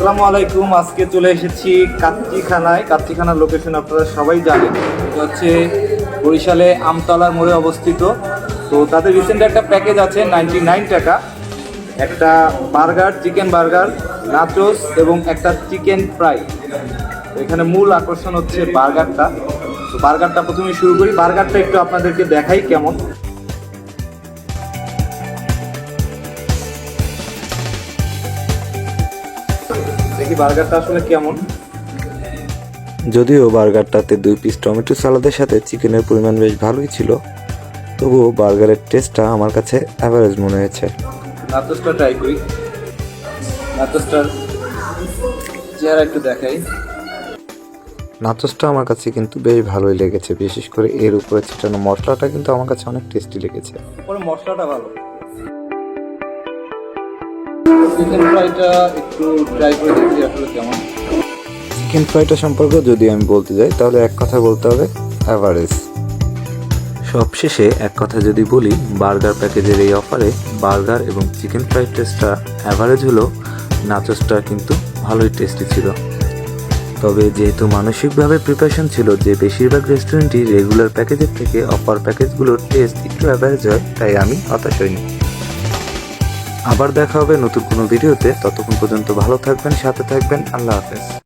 আসসালামু আলাইকুম। আজকে চলে এসেছি কাচ্চিখানায় কাচ্চিখানার লোকেশন আপনারা সবাই জানেন। এটা হচ্ছে বরিশালে আমতলার মোড়ে অবস্থিত। তো তাদের রিসেন্ট একটা প্যাকেজ আছে নাইনটি নাইন টাকা। একটা বার্গার, চিকেন বার্গার নাচোস এবং একটা চিকেন ফ্রাই। এখানে মূল আকর্ষণ হচ্ছে বার্গারটা। তো বার্গারটা প্রথমে শুরু করি। বার্গারটা একটু আপনাদেরকে দেখাই কেমন। দেখি বার্গারটা আসলে কেমন? যদিও বার্গারটাতে দুই পিস টমেটো সালাদের সাথে চিকেনের পরিমাণ বেশ ভালোই ছিল তবুও বার্গারের টেস্টটা আমার কাছে অ্যাভারেজ মনে হয়েছে। নাচোসটা ট্রাই করি। নাচোসটার চেহারা একটু দেখাই। নাচসটা আমার কাছে কিন্তু বেশ ভালোই লেগেছে বিশেষ করে এর উপরে ছিটানো মশলাটা কিন্তু আমার কাছে অনেক টেস্টি লেগেছে। মশলাটা ভালো। চিকেন ফ্রাইটা একটু ট্রাই করে দেখি আসলে কেমন। চিকেন ফ্রাইটা সম্পর্কে যদি আমি বলতে যাই তাহলে এক কথা বলতে হবে অ্যাভারেজ সবশেষে এক কথা যদি বলি বার্গার প্যাকেজের এই অফারে বার্গার এবং চিকেন ফ্রাইড টেস্টটা অ্যাভারেজ হলো নাচসটা কিন্তু ভালোই টেস্টি ছিল। তবে যেহেতু মানসিকভাবে প্রিপারেশন ছিল যে বেশিরভাগ রেস্টুরেন্টই রেগুলার প্যাকেজের থেকে অফার প্যাকেজগুলোর টেস্ট একটু অ্যাভারেজ হয় তাই আমি হতাশ হইনি। আবার দেখা হবে নতুন কোনো ভিডিওতে। ততক্ষণ পর্যন্ত ভালো থাকবেন সাথে থাকবেন। আল্লাহ হাফেজ।